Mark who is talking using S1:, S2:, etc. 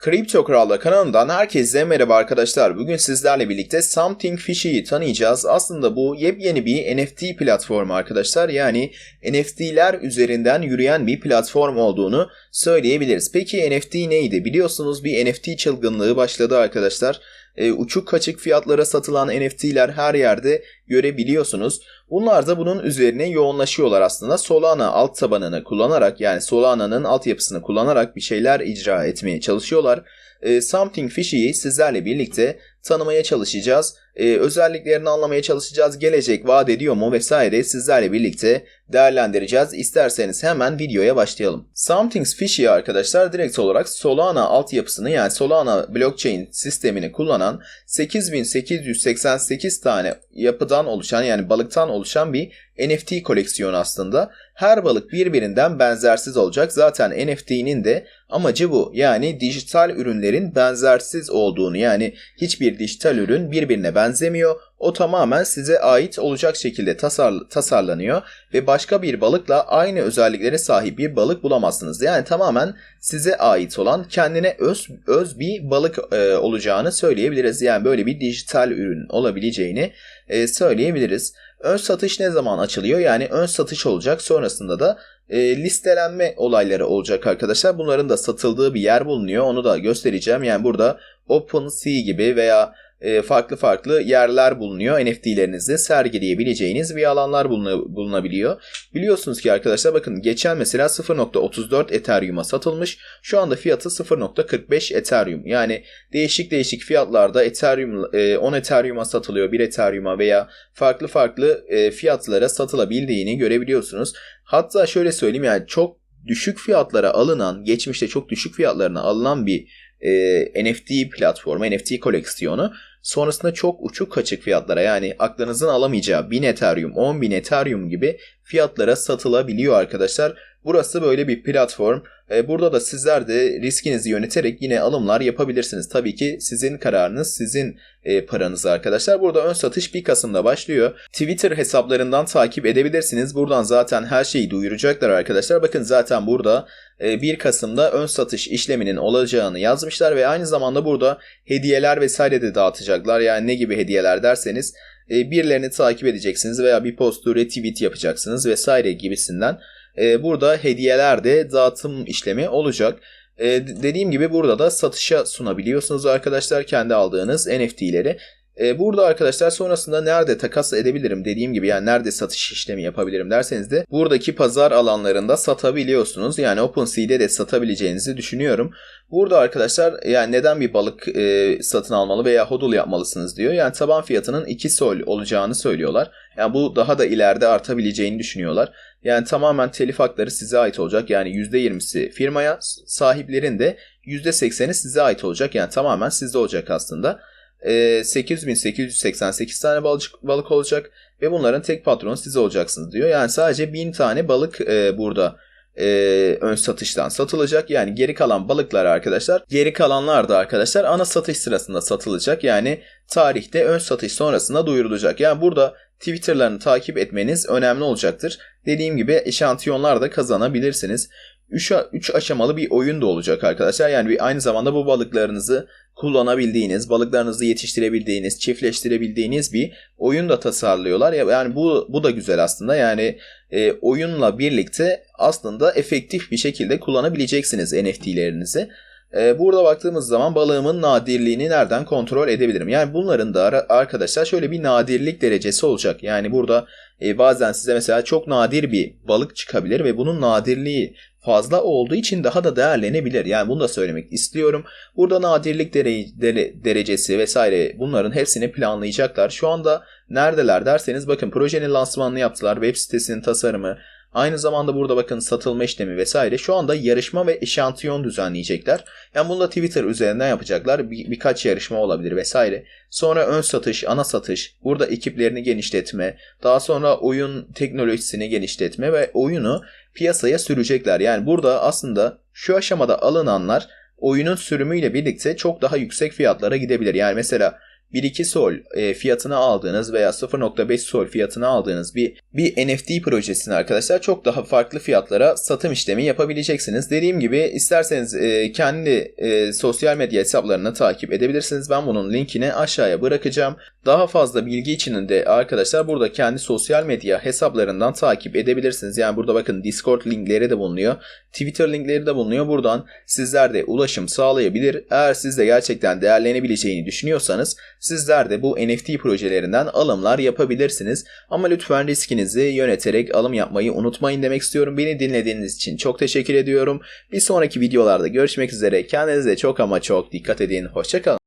S1: Kripto Kral'da kanalından herkese merhaba arkadaşlar. Bugün sizlerle birlikte Something Fishy'yi tanıyacağız. Aslında bu yepyeni bir NFT platformu arkadaşlar. Yani NFT'ler üzerinden yürüyen bir platform olduğunu söyleyebiliriz. Peki NFT neydi? Biliyorsunuz bir NFT çılgınlığı başladı arkadaşlar. E, uçuk kaçık fiyatlara satılan NFT'ler her yerde görebiliyorsunuz. Bunlar da bunun üzerine yoğunlaşıyorlar aslında. Solana alt tabanını kullanarak yani Solana'nın altyapısını kullanarak bir şeyler icra etmeye çalışıyorlar. E, Something Fishy'yi sizlerle birlikte tanımaya çalışacağız. E, özelliklerini anlamaya çalışacağız. Gelecek vaat ediyor mu vesaire sizlerle birlikte değerlendireceğiz. İsterseniz hemen videoya başlayalım. Something Fishy arkadaşlar direkt olarak Solana altyapısını yani Solana blockchain sistemini kullanan 8888 tane yapıdan oluşan yani balıktan oluşan bir NFT koleksiyonu aslında. Her balık birbirinden benzersiz olacak. Zaten NFT'nin de amacı bu. Yani dijital ürünlerin benzersiz olduğunu yani hiçbir dijital ürün birbirine benzemiyor. O tamamen size ait olacak şekilde tasar, tasarlanıyor ve başka bir balıkla aynı özelliklere sahip bir balık bulamazsınız. Yani tamamen size ait olan kendine öz öz bir balık e, olacağını söyleyebiliriz. Yani böyle bir dijital ürün olabileceğini e, söyleyebiliriz. Ön satış ne zaman açılıyor? Yani ön satış olacak. Sonrasında da e, listelenme olayları olacak arkadaşlar. Bunların da satıldığı bir yer bulunuyor. Onu da göstereceğim. Yani burada OpenSea gibi veya farklı farklı yerler bulunuyor. NFT'lerinizi sergileyebileceğiniz bir alanlar bulunabiliyor. Biliyorsunuz ki arkadaşlar bakın geçen mesela 0.34 Ethereum'a satılmış. Şu anda fiyatı 0.45 Ethereum. Yani değişik değişik fiyatlarda Ethereum 10 e, Ethereum'a satılıyor, 1 Ethereum'a veya farklı farklı e, fiyatlara satılabildiğini görebiliyorsunuz. Hatta şöyle söyleyeyim yani çok düşük fiyatlara alınan, geçmişte çok düşük fiyatlarına alınan bir e, NFT platformu, NFT koleksiyonu sonrasında çok uçuk kaçık fiyatlara yani aklınızın alamayacağı 1000 Ethereum, 10.000 Ethereum gibi fiyatlara satılabiliyor arkadaşlar. Burası böyle bir platform. E, burada da sizler de riskinizi yöneterek yine alımlar yapabilirsiniz. Tabii ki sizin kararınız, sizin e, paranız arkadaşlar. Burada ön satış 1 Kasım'da başlıyor. Twitter hesaplarından takip edebilirsiniz. Buradan zaten her şeyi duyuracaklar arkadaşlar. Bakın zaten burada 1 e, Kasım'da ön satış işleminin olacağını yazmışlar ve aynı zamanda burada hediyeler vesaire de dağıtacaklar. Yani ne gibi hediyeler derseniz birilerini takip edeceksiniz veya bir postu retweet yapacaksınız vesaire gibisinden e, burada hediyeler de dağıtım işlemi olacak. E, dediğim gibi burada da satışa sunabiliyorsunuz arkadaşlar kendi aldığınız NFT'leri. E, burada arkadaşlar sonrasında nerede takas edebilirim dediğim gibi yani nerede satış işlemi yapabilirim derseniz de buradaki pazar alanlarında satabiliyorsunuz. Yani OpenSea'de de satabileceğinizi düşünüyorum. Burada arkadaşlar yani neden bir balık e, satın almalı veya hodl yapmalısınız diyor. Yani taban fiyatının 2 sol olacağını söylüyorlar. Yani bu daha da ileride artabileceğini düşünüyorlar. Yani tamamen telif hakları size ait olacak. Yani %20'si firmaya, sahiplerin de %80'i size ait olacak. Yani tamamen sizde olacak aslında. E, 8888 tane balık, balık olacak ve bunların tek patronu siz olacaksınız diyor. Yani sadece 1000 tane balık e, burada e, ön satıştan satılacak. Yani geri kalan balıklar arkadaşlar. Geri kalanlar da arkadaşlar ana satış sırasında satılacak. Yani tarihte ön satış sonrasında duyurulacak. Yani burada Twitter'larını takip etmeniz önemli olacaktır. Dediğim gibi eşantiyonlar da kazanabilirsiniz. 3 aşamalı bir oyun da olacak arkadaşlar. Yani bir aynı zamanda bu balıklarınızı kullanabildiğiniz, balıklarınızı yetiştirebildiğiniz, çiftleştirebildiğiniz bir oyun da tasarlıyorlar. Yani bu bu da güzel aslında. Yani e, oyunla birlikte aslında efektif bir şekilde kullanabileceksiniz NFT'lerinizi. E, burada baktığımız zaman balığımın nadirliğini nereden kontrol edebilirim? Yani bunların da arkadaşlar şöyle bir nadirlik derecesi olacak. Yani burada e, bazen size mesela çok nadir bir balık çıkabilir ve bunun nadirliği fazla olduğu için daha da değerlenebilir. Yani bunu da söylemek istiyorum. Burada nadirlik dere, dere, derecesi vesaire bunların hepsini planlayacaklar. Şu anda neredeler derseniz bakın projenin lansmanını yaptılar. Web sitesinin tasarımı, Aynı zamanda burada bakın satılma işlemi vesaire. Şu anda yarışma ve eşantiyon düzenleyecekler. Yani bunu da Twitter üzerinden yapacaklar. Bir, birkaç yarışma olabilir vesaire. Sonra ön satış, ana satış, burada ekiplerini genişletme, daha sonra oyun teknolojisini genişletme ve oyunu piyasaya sürecekler. Yani burada aslında şu aşamada alınanlar oyunun sürümüyle birlikte çok daha yüksek fiyatlara gidebilir. Yani mesela 1-2 sol e, fiyatına aldığınız veya 0.5 sol fiyatına aldığınız bir bir NFT projesini arkadaşlar çok daha farklı fiyatlara satım işlemi yapabileceksiniz. Dediğim gibi isterseniz e, kendi e, sosyal medya hesaplarını takip edebilirsiniz. Ben bunun linkini aşağıya bırakacağım. Daha fazla bilgi için de arkadaşlar burada kendi sosyal medya hesaplarından takip edebilirsiniz. Yani burada bakın Discord linkleri de bulunuyor. Twitter linkleri de bulunuyor. Buradan sizler de ulaşım sağlayabilir. Eğer siz de gerçekten değerlenebileceğini düşünüyorsanız sizler de bu NFT projelerinden alımlar yapabilirsiniz. Ama lütfen riskinizi yöneterek alım yapmayı unutmayın demek istiyorum. Beni dinlediğiniz için çok teşekkür ediyorum. Bir sonraki videolarda görüşmek üzere. Kendinize çok ama çok dikkat edin. Hoşçakalın.